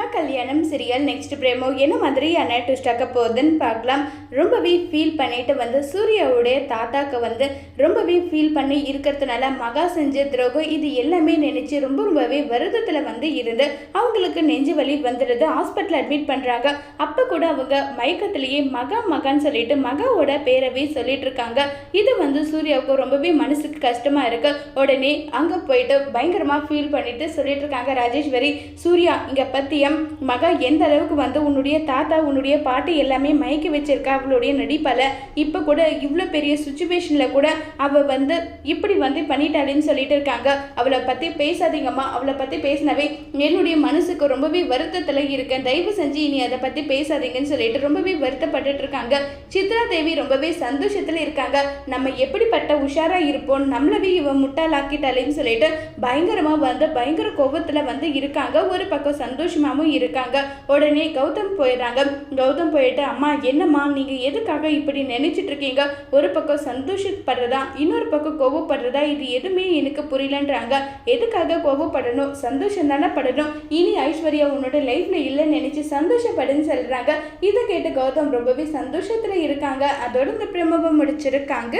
மகா கல்யாணம் serial next பிரேமோ என்ன மாதிரியான ட்விஸ்டாக்க போகுதுன்னு பார்க்கலாம். ரொம்பவே ஃபீல் பண்ணிட்டு வந்து சூர்யாவுடைய தாத்தாக்கு வந்து ரொம்பவே ஃபீல் பண்ணி இருக்கிறதுனால மகா செஞ்ச துரோகம் இது எல்லாமே நினைச்சு ரொம்ப ரொம்பவே வருத்தத்தில் வந்து இருந்து அவங்களுக்கு நெஞ்சு வலி வந்துடுது ஹாஸ்பிட்டல் அட்மிட் பண்ணுறாங்க அப்போ கூட அவங்க மயக்கத்திலேயே மகா மகான்னு சொல்லிட்டு மகாவோட பேரவே சொல்லிட்டு இருக்காங்க. இது வந்து சூர்யாவுக்கு ரொம்பவே மனசுக்கு கஷ்டமாக இருக்கு. உடனே அங்கே போயிட்டு பயங்கரமாக ஃபீல் பண்ணிட்டு சொல்லிட்டு இருக்காங்க. ராஜேஸ்வரி சூர்யா இங்கே பற்றியா மகா எந்த அளவுக்கு வந்து உன்னுடைய தாத்தா உன்னுடைய பாட்டி எல்லாமே மயக்கி வச்சிருக்கா? அவளுடைய நடிப்பால இப்போ கூட இவ்வளோ பெரிய சுச்சுவேஷனில் கூட அவள் வந்து இப்படி வந்து பண்ணிட்டாளேன்னு சொல்லிட்டு இருக்காங்க. அவளை பற்றி பேசாதீங்கம்மா. அவளை பற்றி பேசினவே என்னுடைய மனசுக்கு ரொம்பவே வருத்தத்தில் இருக்கேன் தயவு செஞ்சு இனி அதை பற்றி பேசாதீங்கன்னு சொல்லிட்டு ரொம்பவே வருத்தப்பட்டுட்டு இருக்காங்க. சித்ரா தேவி ரொம்பவே சந்தோஷத்தில் இருக்காங்க. நம்ம எப்படிப்பட்ட உஷாரா இருப்போம்? நம்மளவே இவன் முட்டாளாக்கிட்டாளேன்னு சொல்லிட்டு பயங்கரமா வந்து பயங்கர கோபத்துல வந்து இருக்காங்க. ஒரு பக்கம் அம்மாவும் இருக்காங்க. உடனே கௌதம் போயிடுறாங்க. கௌதம் போயிட்டு அம்மா என்னம்மா? நீங்கள் எதுக்காக இப்படி நினைச்சிட்டு இருக்கீங்க? ஒரு பக்கம் சந்தோஷப்படுறதா? இன்னொரு பக்கம் கோவப்படுறதா? இது எதுவுமே எனக்கு புரியலன்றாங்க. எதுக்காக கோவப்படணும்? சந்தோஷம் தானே படணும். இனி ஐஸ்வர்யா உன்னோட லைஃப்ல இல்லைன்னு நினைச்சு சந்தோஷப்படுன்னு சொல்றாங்க. இதை கேட்டு கௌதம் ரொம்பவே சந்தோஷத்தில் இருக்காங்க. அதோட இந்த பிரமபம் முடிச்சிருக்காங்க.